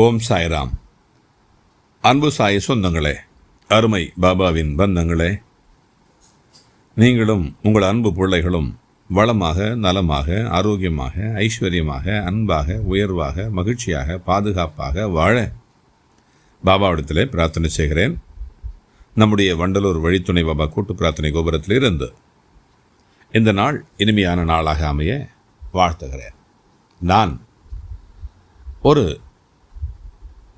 ஓம் சாய்ராம். அன்பு சாய் சொந்தங்களே அருமை பாபாவின் பந்தங்களே நீங்களும் உங்கள் அன்பு பிள்ளைகளும் வளமாக நலமாக ஆரோக்கியமாக ஐஸ்வர்யமாக அன்பாக உயர்வாக மகிழ்ச்சியாக பாதுகாப்பாக வாழ பாபாவிடத்திலே பிரார்த்தனை செய்கிறேன். நம்முடைய வண்டலூர் வழித்துணை பாபா கூட்டு பிரார்த்தனை கோபுரத்திலிருந்து இந்த நாள் இனிமையான நாளாக அமைய வாழ்த்துகிறேன். நான் ஒரு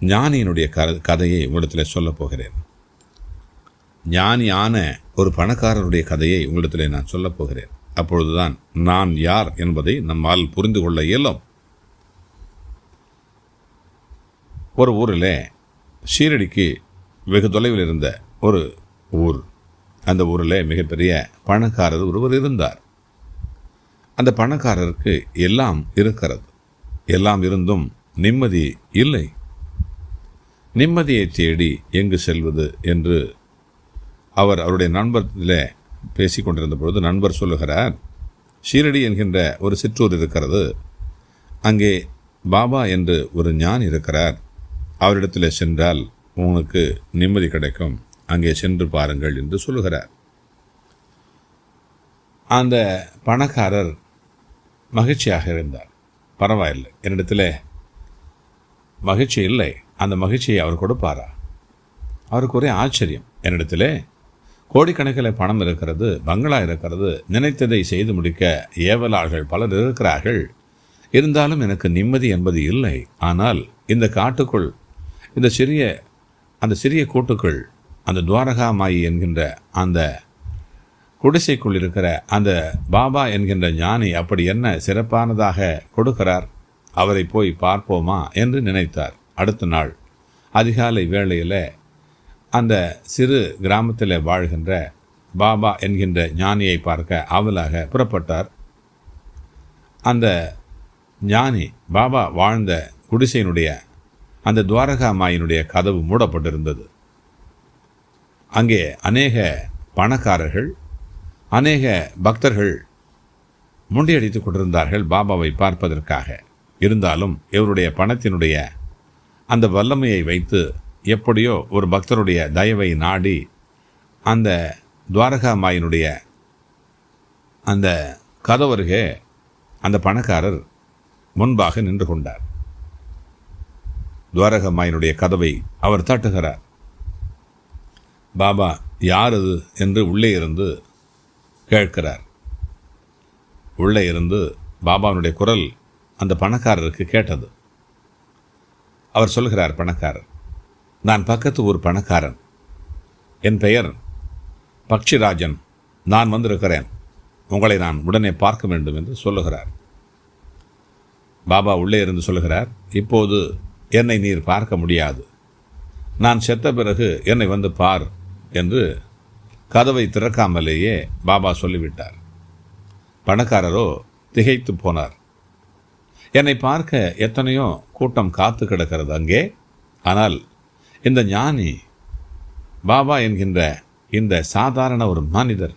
ஞானியினுடைய க கதையை உங்களிடத்தில் சொல்லப் போகிறேன். ஞானியான ஒரு பணக்காரருடைய கதையை உங்களிடத்தில் நான் சொல்லப் போகிறேன். அப்பொழுதுதான் நான் யார் என்பதை நம்மால் புரிந்து கொள்ள இயலும். ஒரு ஊரில் ஷீரடிக்கு வெகு தொலைவில் இருந்த ஒரு ஊர். அந்த ஊரில் மிகப்பெரிய பணக்காரர் ஒருவர் இருந்தார். அந்த பணக்காரருக்கு எல்லாம் இருக்கிறது. எல்லாம் இருந்தும் நிம்மதி இல்லை. நிம்மதியை தேடி எங்கு செல்வது என்று அவர் அவருடைய நண்பரில் பேசி கொண்டிருந்த பொழுது நண்பர் சொல்லுகிறார் ஷீரடி என்கின்ற ஒரு சிற்றூர் இருக்கிறது. அங்கே பாபா என்று ஒரு ஞான் இருக்கிறார். அவரிடத்தில் சென்றால் உனக்கு நிம்மதி கிடைக்கும். அங்கே சென்று பாருங்கள் என்று சொல்லுகிறார். அந்த பணக்காரர் மகிழ்ச்சியாக இருந்தார். பரவாயில்லை. என்னிடத்தில் மகிழ்ச்சி இல்லை. அந்த மகிழ்ச்சியை அவர் கொடுப்பாரா? அவருக்கு ஒரே ஆச்சரியம். என்னிடத்திலே கோடிக்கணக்கில் பணம் இருக்கிறது பங்களா இருக்கிறது நினைத்ததை செய்து முடிக்க ஏவலாளர்கள் பலர் இருக்கிறார்கள். இருந்தாலும் எனக்கு நிம்மதி என்பது இல்லை. ஆனால் இந்த காட்டுக்குள் இந்த சிறிய அந்த சிறிய கூட்டுக்குள் அந்த துவாரகா மாயி என்கின்ற அந்த குடிசைக்குள் இருக்கிற அந்த பாபா என்கின்ற ஞானி அப்படி என்ன சிறப்பானதாக கொடுக்கிறார்? அவரை போய் பார்ப்போமா என்று நினைத்தார். அடுத்த நாள் அதிகாலை வேளையில் அந்த சிறு கிராமத்தில் வாழ்கின்ற பாபா என்கின்ற ஞானியை பார்க்க ஆவலாக புறப்பட்டார். அந்த ஞானி பாபா வாழ்ந்த குடிசையினுடைய அந்த துவாரகா மாயினுடைய கதவு மூடப்பட்டிருந்தது. அங்கே அநேக பணக்காரர்கள் அநேக பக்தர்கள் முண்டியடித்துக் கொண்டிருந்தார்கள் பாபாவை பார்ப்பதற்காக. இருந்தாலும் இவருடைய பணத்தினுடைய அந்த வல்லமையை வைத்து எப்படியோ ஒரு பக்தருடைய தயவை நாடி அந்த துவாரகாமாயினுடைய அந்த கதவருகே அந்த பணக்காரர் முன்பாக நின்று கொண்டார். துவாரகம்மாயினுடைய கதவை அவர் தட்டுகிறார். பாபா யார் அது என்று உள்ளே இருந்து கேட்கிறார். உள்ளே இருந்து பாபாவினுடைய குரல் அந்த பணக்காரருக்கு கேட்டது. அவர் சொல்கிறார் பணக்காரர் நான் பக்கத்து ஒரு பணக்காரன். என் பெயர் பக்ஷிராஜன். நான் வந்திருக்கிறேன். உங்களை நான் உடனே பார்க்க வேண்டும் என்று சொல்லுகிறார். பாபா உள்ளே இருந்து சொல்லுகிறார் இப்போது என்னை நீர் பார்க்க முடியாது. நான் செத்த பிறகு என்னை வந்து பார் என்று கதவை திறக்காமலேயே பாபா சொல்லிவிட்டார். பணக்காரரோ திகைத்து போனார். என்னை பார்க்க எத்தனையோ கூட்டம் காத்து கிடக்கிறது அங்கே. ஆனால் இந்த ஞானி பாபா என்கின்ற இந்த சாதாரண ஒரு மனிதர்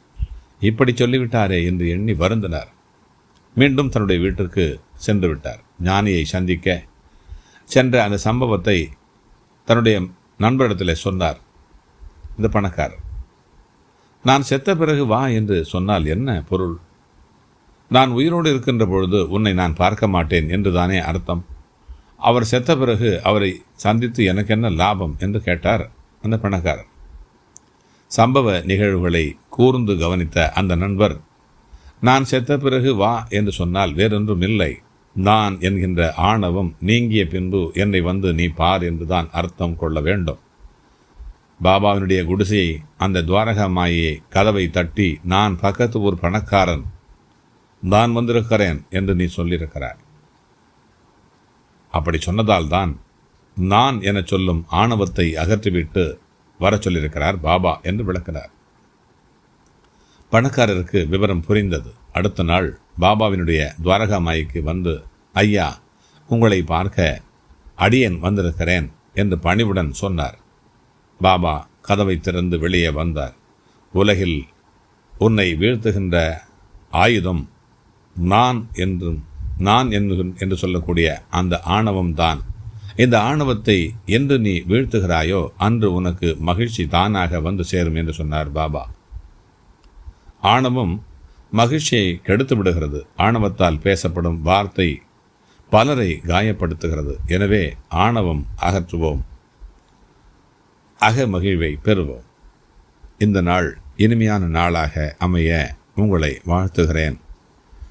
இப்படி சொல்லிவிட்டாரே என்று எண்ணி வருந்தினார். மீண்டும் தன்னுடைய வீட்டிற்கு சென்று விட்டார். ஞானியை சந்திக்க சென்ற அந்த சம்பவத்தை தன்னுடைய நண்பரிடத்தில் சொன்னார். இந்த பணக்காரர் நான் செத்த பிறகு வா என்று சொன்னால் என்ன பொருள்? நான் உயிரோடு இருக்கின்ற பொழுது உன்னை நான் பார்க்க மாட்டேன் என்று தானே அர்த்தம்? அவர் செத்த பிறகு அவரை சந்தித்து எனக்கு என்ன லாபம்? என்று கேட்டார் அந்த பணக்காரர். சம்பவ நிகழ்வுகளை கூர்ந்து கவனித்த அந்த நண்பர் நான் செத்த பிறகு வா என்று சொன்னால் வேறொன்றும் இல்லை. நான் என்கின்ற ஆணவம் நீங்கிய பின்பு என்னை வந்து நீ பார் என்றுதான் அர்த்தம் கொள்ள வேண்டும். பாபாவினுடைய குடிசையை அந்த துவாரகா மாயை கதவை தட்டி நான் பக்கத்து ஒரு பணக்காரன். நான் வந்திருக்கிறேன் என்று நீ சொல்லியிருக்கிறாய். அப்படி சொன்னதால் தான் நான் என சொல்லும் ஆணவத்தை அகற்றிவிட்டு வர சொல்லியிருக்கிறார் பாபா என்று விளக்கினார். பணக்காரருக்கு விவரம் புரிந்தது. அடுத்த நாள் பாபாவினுடைய துவாரகா மாய்க்கு வந்து ஐயா உங்களை பார்க்க அடியன் வந்திருக்கிறேன் என்று பணிவுடன் சொன்னார். பாபா கதவை திறந்து வெளியே வந்தார். உலகில் உன்னை வீழ்த்துகின்ற ஆயுதம் நான் என்றும் நான் என்று என்று சொல்லக்கூடிய அந்த ஆணவம் தான். இந்த ஆணவத்தை என்று நீ வீழ்த்துகிறாயோ அன்று உனக்கு மகிழ்ச்சி தானாக வந்து சேரும் என்று சொன்னார் பாபா. ஆணவம் மகிழ்ச்சியை கெடுத்து விடுகிறது. ஆணவத்தால் பேசப்படும் வார்த்தை பலரை காயப்படுத்துகிறது. எனவே ஆணவம் அகற்றுவோம். அக மகிழ்வை பெறுவோம். இந்த நாள் இனிமையான நாளாக அமைய உங்களை வாழ்த்துகிறேன்.